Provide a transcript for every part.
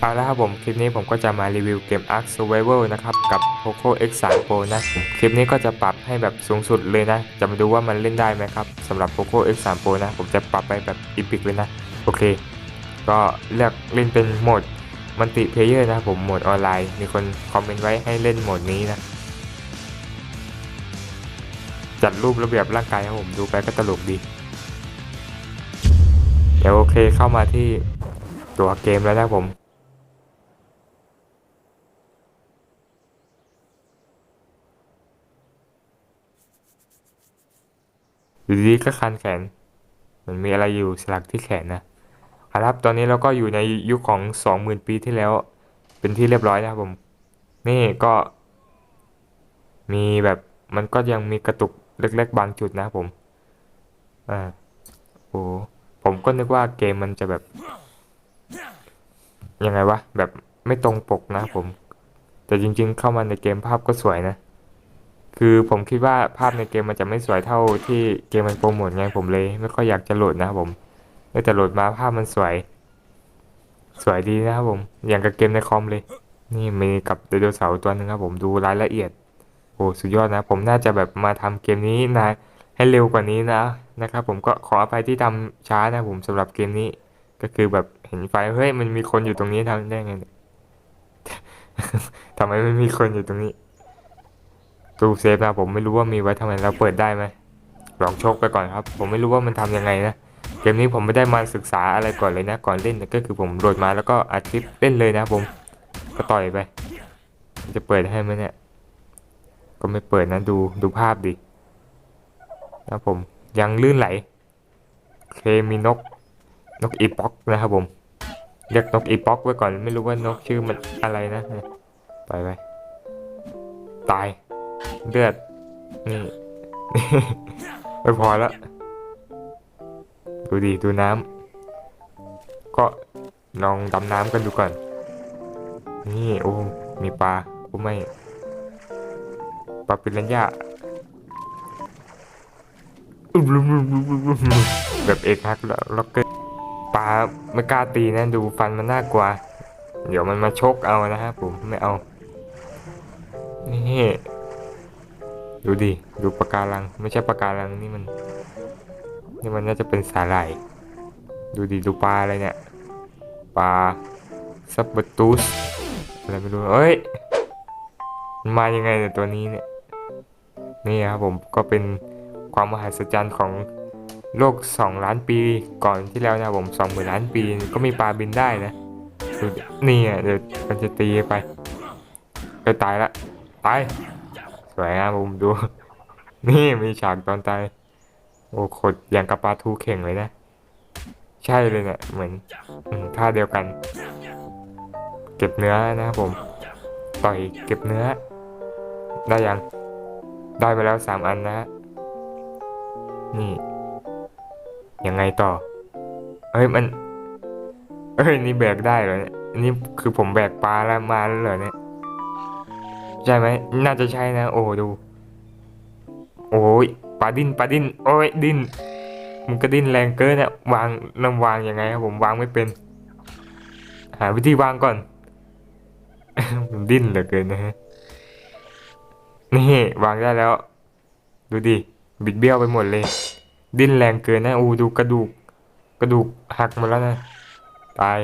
เอาละครับผม คลิปนี้ผมก็จะมารีวิวเกม Ark Survival นะครับ กับ Poco X3 Pro นะ คลิปนี้ก็จะปรับให้แบบสูงสุดเลยนะ จะมาดูว่ามันเล่นได้ไหมครับสำหรับ Poco X3 Pro นะ ผมจะปรับไปแบบอีพิกเลยนะ โอเค ก็เลือกเล่นเป็นโหมดมัลติเพเยอร์นะผมโหมดออนไลน์ มีคนคอมเมนต์ไว้ให้เล่นโหมดนี้นะ จัดรูประเบียบร่างกายครับผมดูไปก็ตลกดี เดี๋ยวโอเคเข้ามาที่ตัวเกมแล้วนะผม อยู่ดีๆก็คันแขน มันมีอะไรอยู่สลักที่แขนนะอาละครับตอนนี้เราก็อยู่ในยุคของสองหมื่นปีที่แล้ว เป็นที่เรียบร้อยนะครับผม นี่ก็ มีแบบมันก็ยังมีกระตุกเล็กๆบางจุดนะครับผมอ่าโอ้ผมก็นึกว่าเกมมันจะแบบ ยังไงวะ แบบไม่ตรงปกนะครับผม แต่จริงๆเข้ามาในเกมภาพก็สวยนะ คือผมคิดว่าภาพในเกมมันจะไม่สวยเท่าที่เกมมันโปรโมทไงผมเลย ไม่ค่อยอยากจะโหลดนะครับผมแต่โหลดมาภาพมันสวย สวยดีนะครับผม อย่างกับเกมในคอมเลย นี่มีกับไดโนเสาร์ตัวหนึงครับผมดูรายละเอียดโอ้สุดยอดนะ ผมน่าจะแบบมาทำเกมนี้นะให้เร็วกว่านี้นะนะครับผมก็ขออภัยที่ทำช้านะผมสำหรับเกมนี้ ก็คือแบบเห็นไฟเฮ้ยมันมีคนอยู่ตรงนี้ทำได้ไงทำไมไม่มีคนอยู่ตรงนี้ ตู้เซฟนะผมไม่รู้ว่ามีไว้ทำไมเราเปิดได้ไหมลองโชคไปก่อนครับ ผมไม่รู้ว่ามันทำยังไงนะเกมนี้ผมไม่ได้มาศึกษาอะไรก่อนเลยนะ ก่อนเล่นก็คือผมโหลดมาแล้วก็อัดคลิปเล่นเลยนะผมก็ต่อยไป จะเปิดให้ไหมเนี่ย ก็ไม่เปิดนะดูดูภาพดินะผมยังลื่นไหลเคมีนกนกอีป็อกนะครับผมเรียกนกอีป็อกไว้ก่อนไม่รู้ว่านกชื่อมันอะไรนะไปไป ตาย เลือด นี่ ไม่พอแล้วดูดิ ดูน้ำ ก็ลองดำน้ำกันดูก่อน นี่ โอ้ มีปลา โอ้ไม่ ปลาปิรันย่าแบบเอกฮักแล้วล็อกเกอร์ปลาไม่กล้าตีนะดูฟันมันน่ากลัว เดี๋ยวมันมาชกเอานะฮะผมไม่เอา นี่ ดูดิ ดูปะการัง ไม่ใช่ปะการังนี่มัน นี่มันน่าจะเป็นสาหร่าย ดูดิ ดูปลาอะไรเนี่ย ปลาซับเบตูสอะไรไม่รู้ เอ้ย มันมายังไงเนี่ยตัวนี้เนี่ย นี่ครับผม ก็เป็นความมหัศจรรย์ของโลก 2 ล้านปีก่อนที่แล้วนะผม2หมื่นล้านปีก็มีปลาบินได้นะดูดินี่อะเดี๋ยวมันจะตีไปไปตายละตาย สวยงามผมดู นี่มีฉากตอนตายโอ้โคตรอย่างกับปลาทูเข่งเลยนะ ใช่เลยเนี่ยเหมือนท่าเดียวกัน เก็บเนื้อนะครับผม ต่อยเก็บเนื้อ ได้ยัง ได้ไปแล้วสามอันนะ นี่ ยังไงต่อ เฮ้ยมัน เอ้ยนี่แบกได้เหรอเนี่ยนี่คือผมแบกปลาแล้วมาแล้วเหรอเนี่ย ใช่ไหมน่าจะใช่นะ โอ้ดู โอ้ยปลาดิ้นปลาดิ้นโอ้ยดิ้นมันก็ดิ้นแรงเกินเนี่ยวางนำวางยังไงครับผมวางไม่เป็น หาวิธีวางก่อนมันดิ้นเหลือเกินนะฮะนี่วางได้แล้ว ดูดิบิดเบี้ยวไปหมดเลย ดิ้นแรงเกินนะอู้ดูกระดูก กระดูกหักหมดแล้วนะ ตาย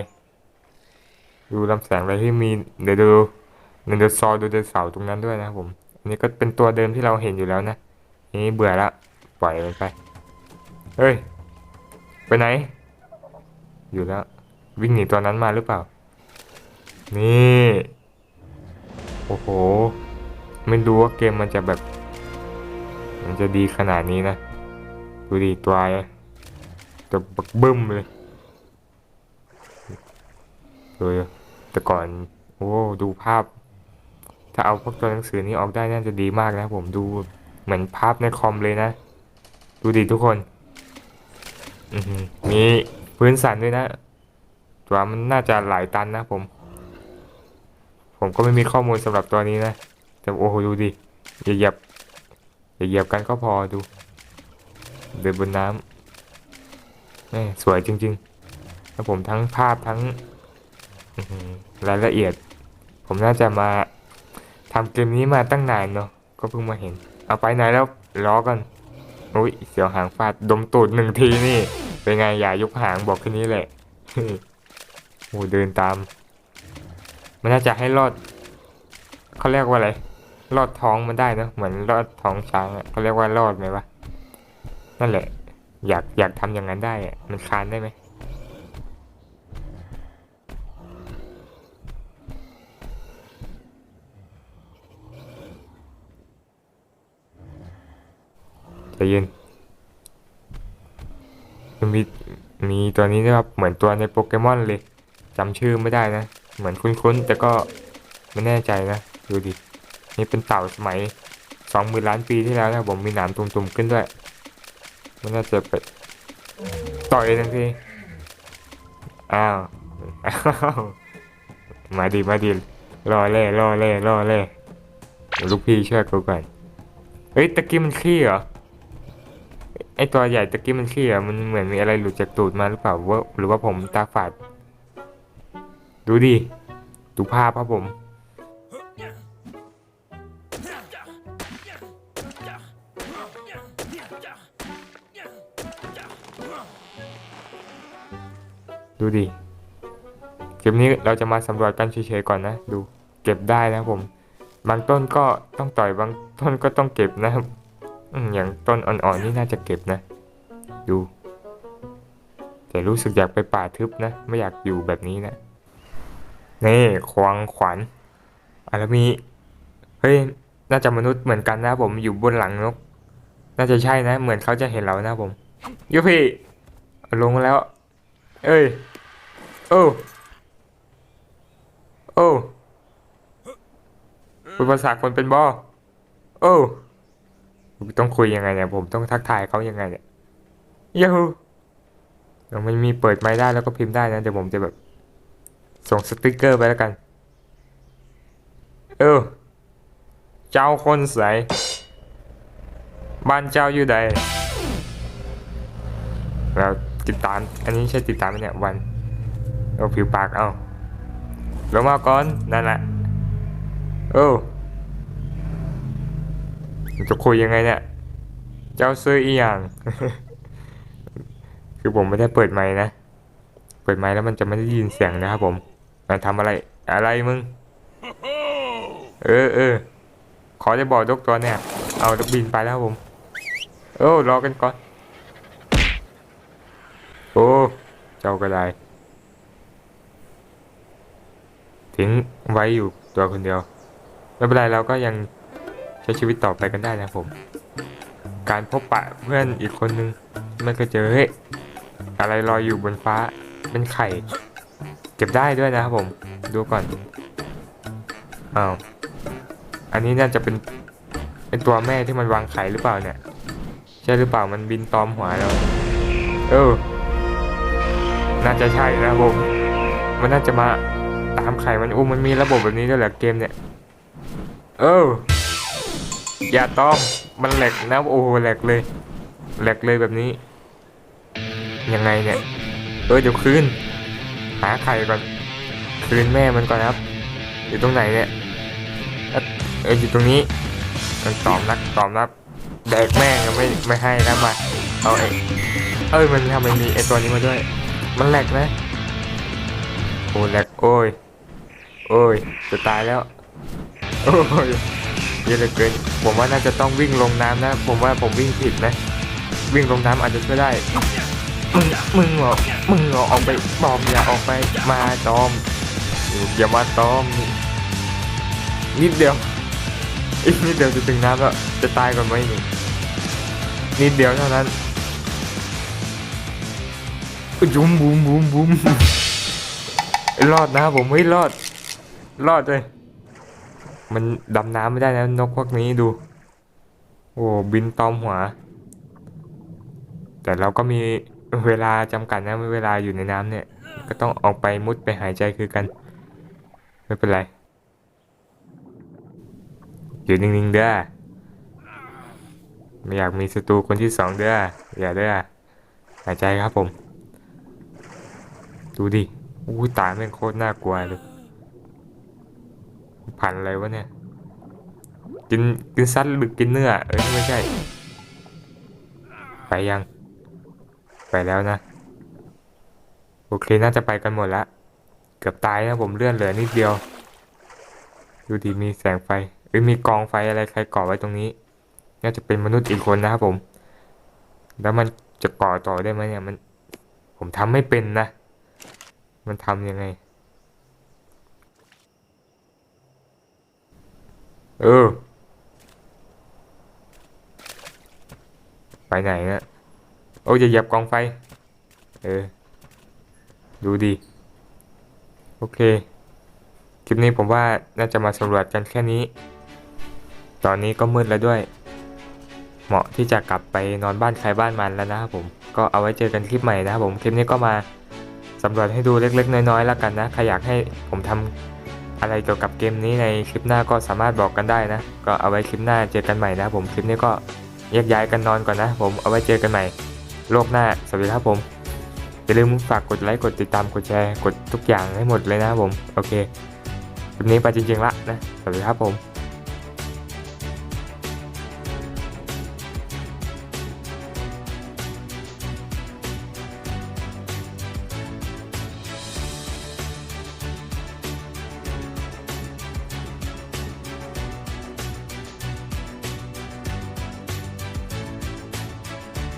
ดูลำแสงอะไรที่มี เดี๋ยวดู เนเดอร์ซอดูเดอร์เสาตรงนั้นด้วยนะครับผมอันนี้ก็เป็นตัวเดิมที่เราเห็นอยู่แล้วนะนี่เบื่อละปล่อยมันไปเฮ้ยไปไหน อยู่แล้ว วิ่งหนีตัวนั้นมาหรือเปล่า นี่โอ้โหไม่รู้ว่าเกมมันจะแบบ มันจะดีขนาดนี้นะดูดิตัวตัวบักบึ้มเลยดูดิแต่ก่อน โอ้ ดูภาพ ถ้าเอาพวกตัวหนังสือนี้ออกได้น่าจะดีมากนะผมดูเหมือนภาพในคอมเลยนะ ดูดิทุกคนมีพื้นสันด้วยนะ ตัวมันน่าจะหลายตันนะผม ผมก็ไม่มีข้อมูลสำหรับตัวนี้นะแต่โอ้โหดูดิอย่าเหยียบอย่าเหยียบกันก็พอดู เดินบนน้ำแม่สวยจริงๆแล้วผมทั้งภาพทั้งรายละเอียด ผมน่าจะมา ทำเกมนี้มาตั้งนานเนาะก็เพิ่งมาเห็น เอาไปไหนแล้วล้อกันอุ้ยเสียวหางฟาดดมตูดหนึ่งทีนี่ เป็นไงอย่ายกหางบอกแค่นี้แหละโอ้เดินตาม มันน่าจะให้รอดเขาเรียกว่าอะไรรอดท้องมันได้เนอะเหมือนรอดท้องช้างเขาเรียกว่ารอดไหมวะนั่นแหละ อยากอยากทำอย่างนั้นได้มันคานได้ไหม เย็นมีมีตัวนี้นะครับเหมือนตัวในโปเกมอนเลยจำชื่อไม่ได้นะ เหมือนคุ้นๆ แต่ก็ไม่แน่ใจนะ ดูดิ นี่เป็นเต่าสมัยสองหมื่นล้านปีที่แล้วนะผมมีหนามตุ่มๆขึ้นด้วย มันน่าจะไปต่อยทันทีอ้าวอ้าวมาดีมาดีรอเล่รอเล่รอเล่ลูกพี่ช่วยกูก่อนเฮ้ยตะกี้มันขี้เหรอ ไอตัวใหญ่ตะกี้มันขี้อะมันเหมือนมีอะไรหลุดจากตูดมาหรือเปล่าว่าหรือว่าผมตาฝาด ดูดิ ดูภาพครับผม ดูดิ เกมนี้เราจะมาสำรวจกันเฉยๆก่อนนะ ดู เก็บได้นะผม บางต้นก็ต้องต่อยบางต้นก็ต้องเก็บนะครับ อย่างต้นอ่อนๆนี่น่าจะเก็บนะ ดู แต่รู้สึกอยากไปป่าทึบนะ ไม่อยากอยู่แบบนี้นะ นี่ควงขวัญอะแล้วมี เฮ้ย น่าจะมนุษย์เหมือนกันนะผมอยู่บนหลังนก น่าจะใช่นะ เหมือนเขาจะเห็นเรานะผมยูพี่ลงแล้ว เอ้ย โอ้โอ้ภาษาคนเป็นบอโอ้ ต้องคุยยังไงเนี่ย ผมต้องทักทายเขายังไงเนี่ยยูฮูเดี๋ยวมันมีเปิดไม้ได้แล้วก็พิมพ์ได้นะเดี๋ยวผมจะแบบ ส่งสติกเกอร์ไปแล้วกัน เออ เจ้าคนใสบ้านเจ้าอยู่ใดเราติดตาม อันนี้ใช่ติดตามไหมเนี่ยวันเอาผิวปากเอาลงมาก่อนนั่นแหละเออ จะคุยยังไงเนี่ย เจ้าซื้ออีหยังคือผมไม่ได้เปิดไมค์นะ เปิดไมค์แล้วมันจะไม่ได้ยินเสียงนะครับผมมันทำอะไร อะไรมึง เออเออ ขอจะบอกยกตัวเนี่ย เอาจะบินไปแล้วครับผมโอ้รอกันก่อน โอ้ เจ้าก็ได้ ทิ้งไว้อยู่ตัวคนเดียว ไม่เป็นไรเราก็ยัง ใช้ชีวิตต่อไปกันได้นะผม การพบปะเพื่อนอีกคนนึง มันก็เจอเฮ้ยอะไรลอยอยู่บนฟ้าเป็นไข่ เก็บได้ด้วยนะครับผม ดูก่อนอ้าวอันนี้น่าจะเป็นเป็นตัวแม่ที่มันวางไข่หรือเปล่าเนี่ย ใช่หรือเปล่ามันบินตอมหัวเราเออ น่าจะใช่นะครับผม มันน่าจะมาตามไข่มันอู้มันมีระบบแบบนี้ด้วยเหรอเกมเนี่ย เออ อย่าต้อมมันแหลกนะโอ้แหลกเลยแหลกเลยแบบนี้ ยังไงเนี่ยเออเดี๋ยวคืนหาไข่ก่อน คืนแม่มันก่อนครับ อยู่ตรงไหนเนี่ยเอออยู่ตรงนี้มันตอมนักตอมนักแดกแม่งไม่ไม่ให้นะมาเอาไอ้เอ้ยมันทำไมมีไอตัวนี้มาด้วย มันแหลกนะโอ้แหลกโอ้ยโอ้ยจะตายแล้วโอ้ย ยอะเลือเกินผมว่าน่าจะต้องวิ่งลงน้ำนะ ผมว่าผมวิ่งผิดนะ วิ่งลงน้ำอาจจะช่วยได้ มึงมึงเหรอมึงเหรอออกไปบอมอย่าออกไปมาตอม อย่ามาตอม นิดเดียวอีกนิดเดียวจะถึงน้ำแล้วจะตายก่อนไหมนี่นิดเดียวเท่านั้นยุ้มบูมบูมบูมรอดนะผมเฮ้ยรอด รอดเลย มันดำน้ำไม่ได้นะนกพวกนี้ดู โอ้บินตอมหัว แต่เราก็มีเวลาจำกัดนะเวลาอยู่ในน้ำเนี่ย ก็ต้องออกไปมุดไปหายใจคือกัน ไม่เป็นไรอยู่นิ่งๆเด้อไม่อยากมีศัตรูคนที่สองเด้ออย่าเด้อหายใจครับผม ดูดิอุ้ยตาแม่งโคตรน่ากลัวเลย พันอะไรวะเนี่ย กินกินซัดหรือกินเนื้อ เอ้ยไม่ใช่ ไปยัง ไปแล้วนะ โอเคน่าจะไปกันหมดละเกือบตายนะผมเลื่อนเหลือนิดเดียว ดูดีมีแสงไฟเอ้ยมีกองไฟอะไรใครก่อไว้ตรงนี้ น่าจะเป็นมนุษย์อีกคนนะครับผม แล้วมันจะก่อต่อได้ไหมเนี่ยมัน ผมทำไม่เป็นนะ มันทำยังไง เออ ไปไหนเนี่ยโอ้ยอย่าเหยียบกองไฟ เออ ดูดี โอเค คลิปนี้ผมว่าน่าจะมาสำรวจกันแค่นี้ ตอนนี้ก็มืดแล้วด้วย เหมาะที่จะกลับไปนอนบ้านใครบ้านมันแล้วนะครับผม ก็เอาไว้เจอกันคลิปใหม่นะครับผม คลิปนี้ก็มาสำรวจให้ดูเล็กๆ น้อยๆแล้วกันนะ ใครอยากให้ผมทำ อะไรเกี่ยวกับเกมนี้ในคลิปหน้าก็สามารถบอกกันได้นะ ก็เอาไว้คลิปหน้าเจอกันใหม่นะครับผมคลิปนี้ก็แยกย้ายกันนอนก่อนนะ ผมเอาไว้เจอกันใหม่ โลกหน้าสวัสดีครับผมอย่าลืมฝากกดไลค์กดติดตามกดแชร์กดทุกอย่างให้หมดเลยนะผม โอเคคลิปนี้ไปจริงๆละนะ สวัสดีครับผม